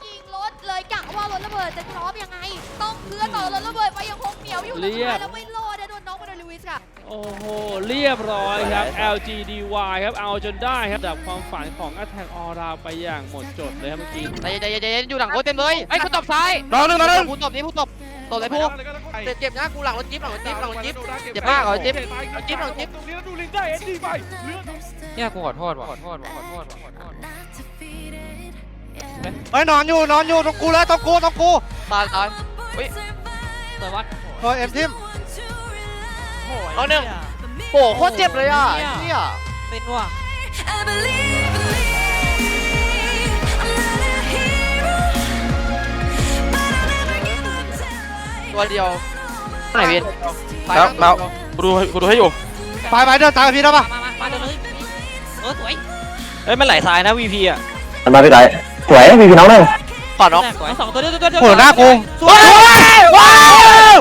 แล้วยิงรถเลยกะว่ารถระเบิดจะพร้อมยังไง ต้องเคลื่อนต่อรถระเบิดไปยังคงเหนียวอยู่เรียบ แล้วไม่รอดนะโดนน้องมาโดนลิวิสค่ะ โอ้โห เรียบร้อยครับ LGDY ครับ เอาจนได้ครับดับความฝันของ Attack All Round ไปอย่างหมดจดเลยครับเมื่อกี้ ใจเย็นใจเย็นอยู่หลังโค้ชเต็มเลยไอ้ยผู้ตบซ้ายน้องหนึ่งน้องหนึ่งผู้ตบนี่ผู้ตบตบเลยผู้เจ็บเจ็บนะกูหลังรถจิ๊บหลังรถจิ๊บหลังรถจิ๊บ เจ็บมากเหรอจิ๊บจิ๊บเหรอจิ๊บ ตรงนี้แล้วดูลิงได้เอ็นดีไปเลือดเนี่ยกูขอโทษว่ะขอโทษว่ะขอโทษว่ะขอโทษ เฮ้ยนอนอยู่นอนอยู่ตรงกูแล้วตรงกูตรงกูตายตายเฮ้ยแต่ว่าเฮ้ยเอ็มทิมเอาหนึ่ง โอ้โหโคตรเจ็บเลยอะเฮียเป็นว่ะ I believe, believe I'm not a hero, but I'll never give up till I ตัวเดียวไหนเวียนแล้วแล้วกูดูกูดูให้อยู่ ไปไปเดินตามพี่ได้ปะมามามาเดี๋ยวเลยเออสวยเอ้ยมันไหลซ้ายนะ VP อะมันมาพี่ไก่ สวยมีพี่น้องหนึ่งขอน้องสวยสองตัวเดียวตัวเดียวโผล่หน้ากูสวยว้าว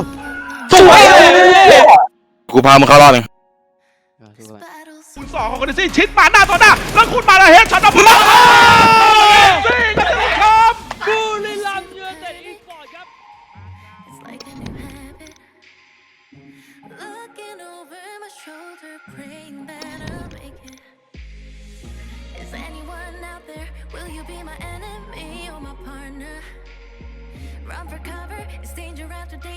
สวยกูพามึงเข้ารอบเอง battles คุณสองของกันซี่ชิดมาหน้าต่อหน้าแล้วคุณมาแล้วเฮดช็อตออกมาซี่ครับบุรีรัมย์ยูไนเต็ดอีสปอร์ตครับ It's like a new habit. Looking over my shoulder, praying that I'll make it. Is anyone out there? Will you be my enemy or my partner? Run for cover, it's danger after danger.